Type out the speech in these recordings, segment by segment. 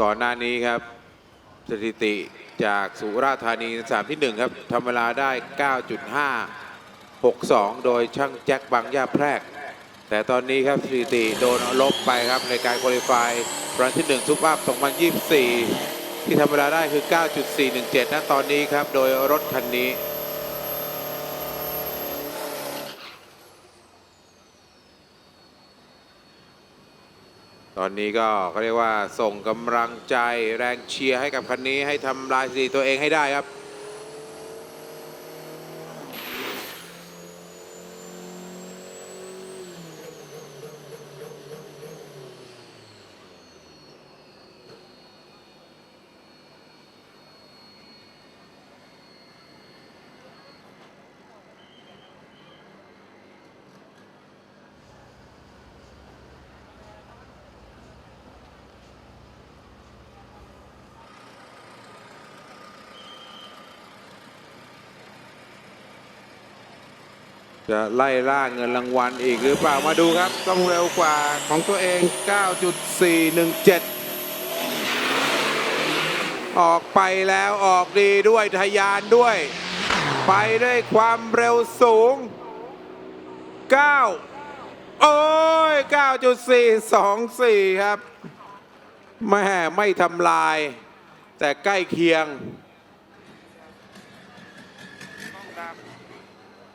ก่อนหน้านี้ครับ สถิติจากสุราษฎร์ธานีสามที่หนึ่งครับทำเวลาได้ 9.562 โดยช่างแจ็คบางย่าแพรก แต่ตอนนี้ครับสถิติโดนลบไปครับในการคุริฟายรันที่ 1 ซุปอัพ 2024 ที่ทำเวลาได้คือ 9.417ณตอนนี้ครับ โดยรถคันนี้ ตอนนี้ก็เขาเรียกว่าส่งกำลังใจแรงเชียร์ให้กับคันนี้ให้ทำลายสถิติตัวเองให้ได้ครับ จะไล่ล่าเงินรางวัลอีกหรือเปล่ามาดูครับ ต้องเร็วกว่าของตัวเอง 9.417 ออกไปแล้วออกดีด้วยทะยานด้วย ไปด้วยความเร็วสูง 9 โอ้ย 9.424 ครับแม่ไม่ทำลาย แต่ใกล้เคียง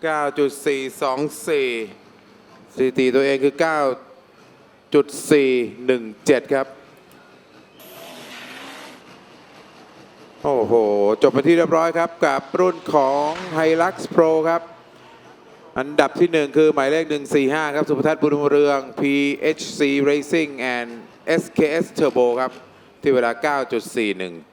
9.424สถิติตัวเองคือ 9.417 ครับ โอ้โห จบไปที่เรียบร้อยครับกับรุ่นของ Hilux Pro ครับ อันดับที่ 1 คือหมายเลข 145 ครับ สุภทัศน์บุญเรือง PHC Racing and SKS Turbo ครับ ที่เวลา 9.417